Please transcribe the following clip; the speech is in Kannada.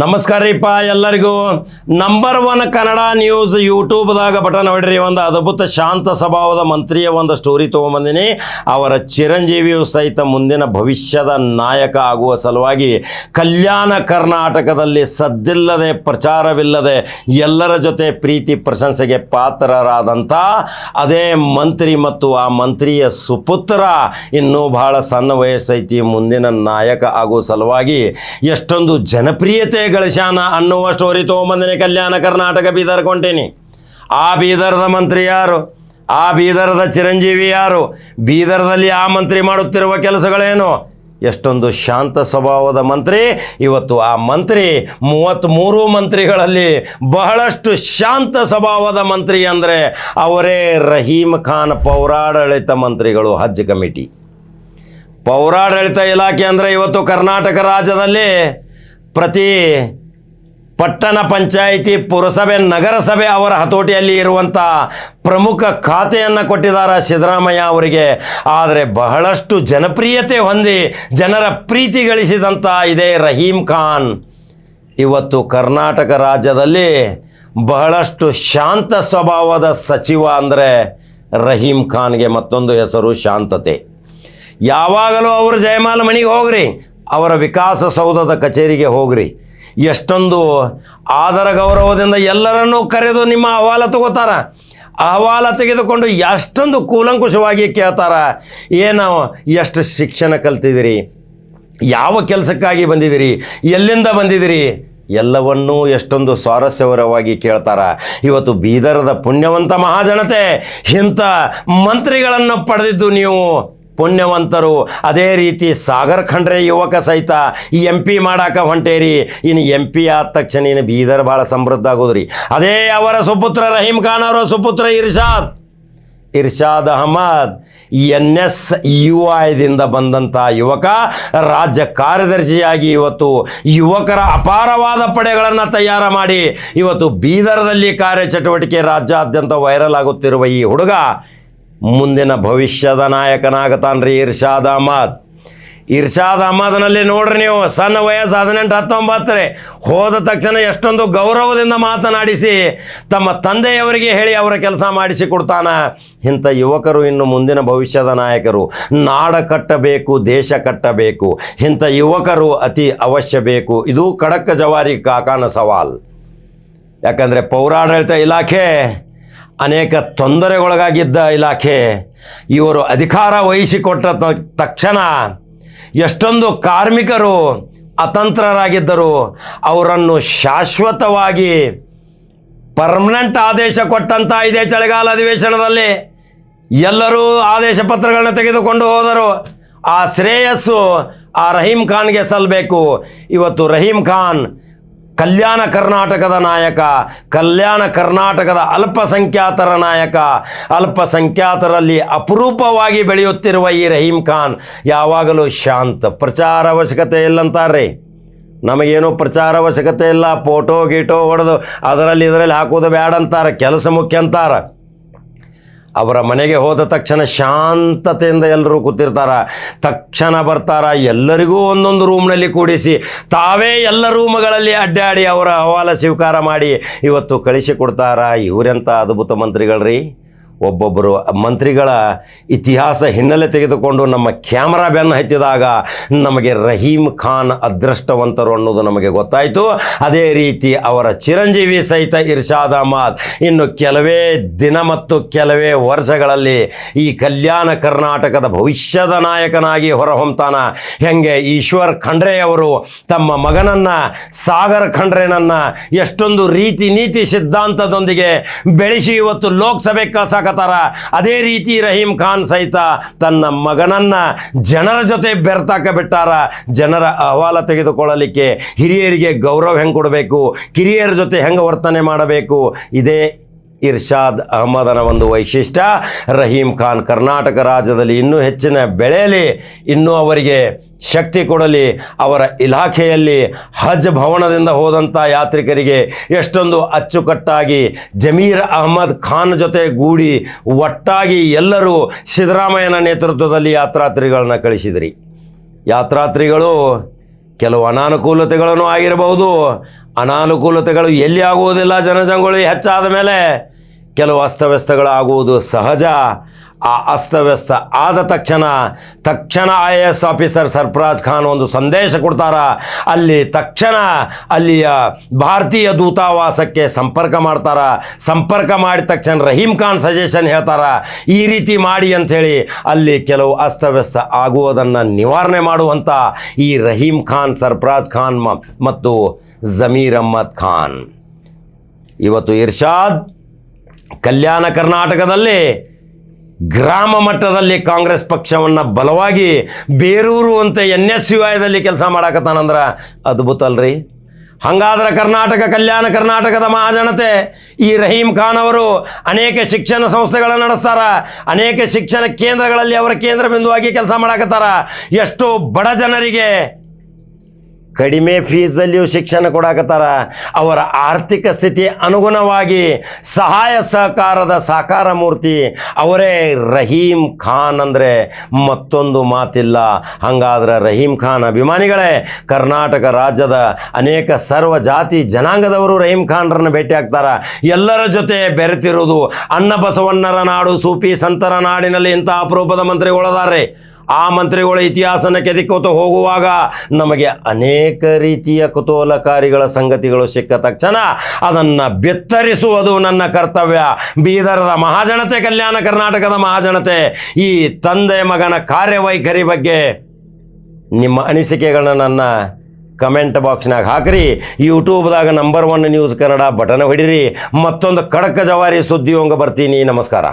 ನಮಸ್ಕಾರ ರೀಪ್ಪ ಎಲ್ಲರಿಗೂ. ನಂಬರ್ ಒನ್ ಕನ್ನಡ ನ್ಯೂಸ್ ಯೂಟ್ಯೂಬ್ದಾಗ ಬಟನ್ ನೋಡ್ರಿ, ಒಂದು ಅದ್ಭುತ ಶಾಂತ ಸ್ವಭಾವದ ಮಂತ್ರಿಯ ಒಂದು ಸ್ಟೋರಿ ತೊಗೊಂಬಂದಿನಿ. ಅವರ ಚಿರಂಜೀವಿಯು ಸಹಿತ ಮುಂದಿನ ಭವಿಷ್ಯದ ನಾಯಕ ಆಗುವ ಸಲುವಾಗಿ ಕಲ್ಯಾಣ ಕರ್ನಾಟಕದಲ್ಲಿ ಸದ್ದಿಲ್ಲದೆ ಪ್ರಚಾರವಿಲ್ಲದೆ ಎಲ್ಲರ ಜೊತೆ ಪ್ರೀತಿ ಪ್ರಶಂಸೆಗೆ ಪಾತ್ರರಾದಂಥ ಅದೇ ಮಂತ್ರಿ ಮತ್ತು ಆ ಮಂತ್ರಿಯ ಸುಪುತ್ರ, ಇನ್ನೂ ಬಹಳ ಸಣ್ಣ ವಯಸ್ಸೈತಿ, ಮುಂದಿನ ನಾಯಕ ಆಗುವ ಸಲುವಾಗಿ ಎಷ್ಟೊಂದು ಜನಪ್ರಿಯತೆ ಗಳಿಸ್ಯಾನ ಅನ್ನುವ ಸ್ಟೋರಿ ತೊಗೊಂಬಂದಿನಿ ಕಲ್ಯಾಣ ಕರ್ನಾಟಕ ಬೀದರ್ ಕೊಂಟೇನಿ. ಆ ಬೀದರ್ದ ಮಂತ್ರಿ ಯಾರು? ಆ ಬೀದರ್ದ ಚಿರಂಜೀವಿ ಯಾರು? ಬೀದರ್ದಲ್ಲಿ ಆ ಮಂತ್ರಿ ಮಾಡುತ್ತಿರುವ ಕೆಲಸಗಳೇನು? ಎಷ್ಟೊಂದು ಶಾಂತ ಸ್ವಭಾವದ ಮಂತ್ರಿ. ಇವತ್ತು ಆ ಮಂತ್ರಿ ಮೂವತ್ತ್ಮೂರು ಮಂತ್ರಿಗಳಲ್ಲಿ ಬಹಳಷ್ಟು ಶಾಂತ ಸ್ವಭಾವದ ಮಂತ್ರಿ ಅಂದರೆ ಅವರೇ ರಹೀಮ್ ಖಾನ್ ಪೌರಾಡಳಿತ ಮಂತ್ರಿಗಳು ಹಜ್ ಕಮಿಟಿ. ಪೌರಾಡಳಿತ ಇಲಾಖೆ ಅಂದರೆ ಇವತ್ತು ಕರ್ನಾಟಕ ರಾಜ್ಯದಲ್ಲಿ ಪ್ರತಿ ಪಟ್ಟಣ ಪಂಚಾಯಿತಿ, ಪುರಸಭೆ, ನಗರಸಭೆ ಅವರ ಹತೋಟಿಯಲ್ಲಿ ಇರುವಂಥ ಪ್ರಮುಖ ಖಾತೆಯನ್ನು ಕೊಟ್ಟಿದ್ದಾರೆ ಸಿದ್ದರಾಮಯ್ಯ ಅವರಿಗೆ. ಆದರೆ ಬಹಳಷ್ಟು ಜನಪ್ರಿಯತೆ ಹೊಂದಿ ಜನರ ಪ್ರೀತಿ ಗಳಿಸಿದಂಥ ಇದೇ ರಹೀಮ್ ಖಾನ್. ಇವತ್ತು ಕರ್ನಾಟಕ ರಾಜ್ಯದಲ್ಲಿ ಬಹಳಷ್ಟು ಶಾಂತ ಸ್ವಭಾವದ ಸಚಿವ ಅಂದರೆ ರಹೀಂ ಖಾನ್ಗೆ ಮತ್ತೊಂದು ಹೆಸರು ಶಾಂತತೆ. ಯಾವಾಗಲೂ ಅವರು ಜಯಮಾಲ ಮನೆಗೆ ಹೋಗ್ರಿ. ಅವರ ವಿಕಾಸ ಸೌಧದ ಕಚೇರಿಗೆ ಹೋಗ್ರಿ. ಎಷ್ಟೊಂದು ಆದರ ಗೌರವದಿಂದ ಎಲ್ಲರನ್ನೂ ಕರೆದು ನಿಮ್ಮ ಅಹವಾಲ ತಗೋತಾರ. ಅಹವಾಲ ತೆಗೆದುಕೊಂಡು ಎಷ್ಟೊಂದು ಕೂಲಂಕುಷವಾಗಿ ಕೇಳ್ತಾರ. ಏನು, ಎಷ್ಟು ಶಿಕ್ಷಣ ಕಲ್ತಿದ್ದೀರಿ? ಯಾವ ಕೆಲಸಕ್ಕಾಗಿ ಬಂದಿದ್ದೀರಿ? ಎಲ್ಲಿಂದ ಬಂದಿದ್ದೀರಿ? ಎಲ್ಲವನ್ನೂ ಎಷ್ಟೊಂದು ಸ್ವಾರಸ್ಯವರವಾಗಿ ಕೇಳ್ತಾರ. ಇವತ್ತು ಬೀದರದ ಪುಣ್ಯವಂತ ಮಹಾಜನತೆ ಇಂಥ ಮಂತ್ರಿಗಳನ್ನು ಪಡೆದಿದ್ದು ನೀವು. ಪುಣ್ಯವಂತರು. ಅದೇ ರೀತಿ ಸಾಗರ್ ಖಂಡ್ರೆ ಯುವಕ ಸಹಿತ ಎಂ ಪಿ ಮಾಡಾಕ ಹೊಂಟೇರಿ. ಇನ್ನು ಎಂ ಪಿ ಆದ ತಕ್ಷಣ ಇನ್ನು ಬೀದರ್ ಭಾಳ ಸಮೃದ್ಧ ಆಗೋದ್ರಿ. ಅದೇ ಅವರ ಸುಪುತ್ರ ರಹೀಂ ಖಾನ್ ಅವರ ಸುಪುತ್ರ Irshad. Irshad Ahmed N S U ಐದಿಂದ ಬಂದಂಥ ಯುವಕ, ರಾಜ್ಯ ಕಾರ್ಯದರ್ಶಿಯಾಗಿ ಇವತ್ತು ಯುವಕರ ಅಪಾರವಾದ ಪಡೆಗಳನ್ನು ತಯಾರು ಮಾಡಿ, ಇವತ್ತು ಬೀದರ್ದಲ್ಲಿ ಕಾರ್ಯಚಟುವಟಿಕೆ ರಾಜ್ಯಾದ್ಯಂತ ವೈರಲ್ ಆಗುತ್ತಿರುವ ಈ ಹುಡುಗ ಮುಂದಿನ ಭವಿಷ್ಯದ ನಾಯಕನಾಗತಾನ್ರಿ ಇರ್ಷಾದ್ ಅಹಮದ್. ಇರ್ಷಾದ್ ಅಹಮದ್ನಲ್ಲಿ ನೋಡ್ರಿ ನೀವು, ಸಣ್ಣ ವಯಸ್ಸು ಹದಿನೆಂಟು, ಹತ್ತೊಂಬತ್ತರೆ. ಹೋದ ತಕ್ಷಣ ಎಷ್ಟೊಂದು ಗೌರವದಿಂದ ಮಾತನಾಡಿಸಿ, ತಮ್ಮ ತಂದೆಯವರಿಗೆ ಹೇಳಿ ಅವರ ಕೆಲಸ ಮಾಡಿಸಿ ಕೊಡ್ತಾನ. ಇಂಥ ಯುವಕರು ಇನ್ನು ಮುಂದಿನ ಭವಿಷ್ಯದ ನಾಯಕರು. ನಾಡ ಕಟ್ಟಬೇಕು, ದೇಶ ಕಟ್ಟಬೇಕು. ಇಂಥ ಯುವಕರು ಅತಿ ಅವಶ್ಯ ಬೇಕು. ಇದು ಖಡಕ್ ಜವಾರಿ ಕಾಕಾನ ಸವಾಲ್. ಯಾಕಂದರೆ ಪೌರಾಡಳಿತ ಇಲಾಖೆ ಅನೇಕ ತೊಂದರೆಗೊಳಗಾಗಿದ್ದ ಇಲಾಖೆ ಇವರು ಅಧಿಕಾರ ವಹಿಸಿಕೊಟ್ಟ ತಕ್ಷಣ ಎಷ್ಟೊಂದು ಕಾರ್ಮಿಕರು ಅತಂತ್ರರಾಗಿದ್ದರು. ಅವರನ್ನು ಶಾಶ್ವತವಾಗಿ ಪರ್ಮನೆಂಟ್ ಆದೇಶ ಕೊಟ್ಟಂತ ಇದೆ ಚಳಿಗಾಲ ಅಧಿವೇಶನದಲ್ಲಿ. ಎಲ್ಲರೂ ಆದೇಶ ಪತ್ರಗಳನ್ನ ತೆಗೆದುಕೊಂಡು ಹೋದರು. ಆ ಶ್ರೇಯಸ್ಸು ಆ ರಹೀಮ್ ಖಾನ್ಗೆ ಸಲ್ಲಬೇಕು ಇವತ್ತು ರಹೀಮ್ ಖಾನ್ ಕಲ್ಯಾಣ ಕರ್ನಾಟಕದ ನಾಯಕ, ಕಲ್ಯಾಣ ಕರ್ನಾಟಕದ ಅಲ್ಪಸಂಖ್ಯಾತರ ನಾಯಕ, ಅಲ್ಪಸಂಖ್ಯಾತರಲ್ಲಿ ಅಪರೂಪವಾಗಿ ಬೆಳೆಯುತ್ತಿರುವ ಈ ರಹೀಮ್ ಖಾನ್ ಯಾವಾಗಲೂ ಶಾಂತ ಪ್ರಚಾರ ಅವಶ್ಯಕತೆ ಇಲ್ಲಂತಾರೆ ನಮಗೇನು ಪ್ರಚಾರ ಅವಶ್ಯಕತೆ ಇಲ್ಲ, ಫೋಟೋ, ಗೀಟೋ ಹೊಡೆದು ಅದರಲ್ಲಿ ಇದರಲ್ಲಿ ಹಾಕೋದು ಬೇಡ ಅಂತಾರೆ ಕೆಲಸ ಮುಖ್ಯ ಅಂತಾರೆ. ಅವರ ಮನೆಗೆ ಹೋದ ತಕ್ಷಣ ಶಾಂತತೆಯಿಂದ ಎಲ್ಲರೂ ಕೂತಿರ್ತಾರ. ತಕ್ಷಣ ಬರ್ತಾರ, ಎಲ್ಲರಿಗೂ ಒಂದೊಂದು ರೂಮ್ನಲ್ಲಿ ಕೂಡಿಸಿ, ತಾವೇ ಎಲ್ಲ ರೂಮ್ಗಳಲ್ಲಿ ಅಡ್ಡಾಡಿ ಅವರ ಅಹವಾಲ ಸ್ವೀಕಾರ ಮಾಡಿ ಇವತ್ತು ಕಳಿಸಿಕೊಡ್ತಾರ ಇವರೆಂಥ ಅದ್ಭುತ ಮಂತ್ರಿಗಳ್ರಿ? ಒಬ್ಬೊಬ್ಬರು ಮಂತ್ರಿಗಳ ಇತಿಹಾಸ ಹಿನ್ನೆಲೆ ತೆಗೆದುಕೊಂಡು ನಮ್ಮ ಕ್ಯಾಮರಾ ಬೆನ್ನು ಹತ್ತಿದಾಗ ನಮಗೆ ರಹೀಮ್ ಖಾನ್ ಅದೃಷ್ಟವಂತರು ಅನ್ನೋದು ನಮಗೆ ಗೊತ್ತಾಯಿತು. ಅದೇ ರೀತಿ ಅವರ ಚಿರಂಜೀವಿ ಸಹಿತ ಇರ್ಷಾದ್ ಅಹಮದ್ ಇನ್ನು ಕೆಲವೇ ದಿನ ಮತ್ತು ಕೆಲವೇ ವರ್ಷಗಳಲ್ಲಿ ಈ ಕಲ್ಯಾಣ ಕರ್ನಾಟಕದ ಭವಿಷ್ಯದ ನಾಯಕನಾಗಿ ಹೊರಹೊಮ್ತಾನ. ಹೆಂಗೆ ಈಶ್ವರ್ ಖಂಡ್ರೆಯವರು ತಮ್ಮ ಮಗನನ್ನ ಸಾಗರ್ ಖಂಡ್ರೆನನ್ನ ಎಷ್ಟೊಂದು ರೀತಿ ನೀತಿ ಸಿದ್ಧಾಂತದೊಂದಿಗೆ ಬೆಳೆಸಿ ಇವತ್ತು ಲೋಕಸಭೆ ಕಳ್ಸಾಕತ್ತಾರ ಅದೇ ರೀತಿ ರಹೀಮ್ ಖಾನ್ ಸಹಿತ ತನ್ನ ಮಗನನ್ನ ಜನರ ಜೊತೆ ಬೆರ್ತಾಕ ಬಿಟ್ಟಾರ. ಜನರ ಅಹವಾಲ ತೆಗೆದುಕೊಳ್ಳಲಿಕ್ಕೆ ಹಿರಿಯರಿಗೆ ಗೌರವ ಹೆಂಗೆ ಕೊಡಬೇಕು? ಕಿರಿಯರ ಜೊತೆ ಹೆಂಗೆ ವರ್ತನೆ ಮಾಡಬೇಕು? ಇದೇ ಇರ್ಷಾದ್ ಅಹಮದನ ಒಂದು ವೈಶಿಷ್ಟ್ಯ. ರಹೀಮ್ ಖಾನ್ ಕರ್ನಾಟಕ ರಾಜ್ಯದಲ್ಲಿ ಇನ್ನೂ ಹೆಚ್ಚಿನ ಬೆಳೆಯಲಿ ಇನ್ನೂ ಅವರಿಗೆ ಶಕ್ತಿ ಕೊಡಲಿ, ಅವರ ಇಲಾಖೆಯಲ್ಲಿ ಹಜ್ ಭವನದಿಂದ ಹೋದಂಥ ಯಾತ್ರಿಕರಿಗೆ ಎಷ್ಟೊಂದು ಅಚ್ಚುಕಟ್ಟಾಗಿ ಜಮೀರ್ ಅಹಮದ್ ಖಾನ್ ಜೊತೆ ಗೂಡಿ ಒಟ್ಟಾಗಿ ಎಲ್ಲರೂ ಸಿದ್ದರಾಮಯ್ಯನ ನೇತೃತ್ವದಲ್ಲಿ ಯಾತ್ರಾತ್ರಿಗಳನ್ನು ಕಳಿಸಿದ್ರಿ. ಯಾತ್ರಾತ್ರಿಗಳು ಕೆಲವು ಅನಾನುಕೂಲತೆಗಳನ್ನು ಆಗಿರಬಹುದು. ಅನಾನುಕೂಲತೆಗಳು ಎಲ್ಲಿ ಆಗುವುದಿಲ್ಲ ಜನಜಂಗುಳಿ ಹೆಚ್ಚಾದ ಮೇಲೆ. ಕೆಲವು ಅಸ್ತವ್ಯಸ್ತಗಳಾಗುವುದು ಸಹಜ. ಆ ಅಸ್ತವ್ಯಸ್ತ ಆದ ತಕ್ಷಣ ತಕ್ಷಣ I A S officer Sarfaraz Khan ಒಂದು ಸಂದೇಶ ಕೊಡ್ತಾರ. ಅಲ್ಲಿ ತಕ್ಷಣ ಅಲ್ಲಿಯ ಭಾರತೀಯ ದೂತಾವಾಸಕ್ಕೆ ಸಂಪರ್ಕ ಮಾಡ್ತಾರ. ಸಂಪರ್ಕ ಮಾಡಿದ ತಕ್ಷಣ ರಹೀಂ ಖಾನ್ ಸಜೆಷನ್ ಹೇಳ್ತಾರ, ಈ ರೀತಿ ಮಾಡಿ ಅಂಥೇಳಿ ಅಲ್ಲಿ ಕೆಲವು ಅಸ್ತವ್ಯಸ್ತ ಆಗುವುದನ್ನು ನಿವಾರಣೆ ಮಾಡುವಂಥ ಈ ರಹೀಂ ಖಾನ್, ಸರ್ಫರಾಜ್ ಖಾನ್ ಮತ್ತು ಜಮೀರ್ ಅಹ್ಮದ್ ಖಾನ್. ಇವತ್ತು ಇರ್ಷಾದ್ ಕಲ್ಯಾಣ ಕರ್ನಾಟಕದಲ್ಲಿ ಗ್ರಾಮ ಮಟ್ಟದಲ್ಲಿ ಕಾಂಗ್ರೆಸ್ ಪಕ್ಷವನ್ನು ಬಲವಾಗಿ ಬೇರೂರು ಅಂತ ಎನ್ ಎಸ್ ಯು ಐದಲ್ಲಿ ಕೆಲಸ ಮಾಡಾಕತ್ತಾನಂದ್ರೆ ಅದ್ಭುತ ಅಲ್ರಿ ಹಂಗಾದ್ರೆ ಕರ್ನಾಟಕ ಕಲ್ಯಾಣ ಕರ್ನಾಟಕದ ಮಹಾಜನತೆ ಈ ರಹೀಂ ಖಾನ್ ಅವರು ಅನೇಕ ಶಿಕ್ಷಣ ಸಂಸ್ಥೆಗಳನ್ನು ನಡೆಸ್ತಾರ, ಅನೇಕ ಶಿಕ್ಷಣ ಕೇಂದ್ರಗಳಲ್ಲಿ ಅವರ ಕೇಂದ್ರ ಬಿಂದುವಾಗಿ ಕೆಲಸ ಮಾಡಾಕತ್ತಾರ. ಎಷ್ಟೋ ಬಡ ಜನರಿಗೆ ಕಡಿಮೆ ಫೀಸಲ್ಲಿಯೂ ಶಿಕ್ಷಣ ಕೊಡಾಕತ್ತಾರ. ಅವರ ಆರ್ಥಿಕ ಸ್ಥಿತಿ ಅನುಗುಣವಾಗಿ ಸಹಾಯ ಸಹಕಾರದ ಸಾಕಾರ ಮೂರ್ತಿ. ಅವರೇ ರಹೀಂ ಖಾನ್ ಅಂದರೆ ಮತ್ತೊಂದು ಮಾತಿಲ್ಲ. ಹಾಗಾದ್ರೆ ರಹೀಂ ಖಾನ್ ಅಭಿಮಾನಿಗಳೇ, ಕರ್ನಾಟಕ ರಾಜ್ಯದ ಅನೇಕ ಸರ್ವ ಜಾತಿ ಜನಾಂಗದವರು ರಹೀಂ ಖಾನ್ರನ್ನು ಭೇಟಿ ಆಗ್ತಾರ. ಎಲ್ಲರ ಜೊತೆ ಬೆರೆತಿರುವುದು ಅನ್ನ ಬಸವಣ್ಣರ ನಾಡು ಸೂಪಿ ಸಂತರ ನಾಡಿನಲ್ಲಿ ಇಂಥ ಅಪರೂಪದ ಮಂತ್ರಿಗಳದಾರೆ ಆ ಮಂತ್ರಿಗಳ ಇತಿಹಾಸನ ಕೆದಕೋತ ಹೋಗುವಾಗ ನಮಗೆ ಅನೇಕ ರೀತಿಯ ಕುತೂಹಲಕಾರಿಗಳ ಸಂಗತಿಗಳು ಸಿಕ್ಕ ತಕ್ಷಣ ಅದನ್ನು ಬೆತ್ತರಿಸುವುದು ನನ್ನ ಕರ್ತವ್ಯ. ಬೀದರದ ಮಹಾಜನತೆ, ಕಲ್ಯಾಣ ಕರ್ನಾಟಕದ ಮಹಾಜನತೆ. ಈ ತಂದೆ ಮಗನ ಕಾರ್ಯವೈಖರಿ ಬಗ್ಗೆ ನಿಮ್ಮ ಅನಿಸಿಕೆಗಳನ್ನ ನನ್ನ ಕಮೆಂಟ್ ಬಾಕ್ಸ್ನಾಗ ಹಾಕ್ರಿ. ಯೂಟ್ಯೂಬ್ದಾಗ number one news Kannada button ಹೊಡಿರಿ. ಮತ್ತೊಂದು ಕಡಕ ಜವಾರಿ ಸುದ್ದಿಯೊಂಗ ಬರ್ತೀನಿ. ನಮಸ್ಕಾರ.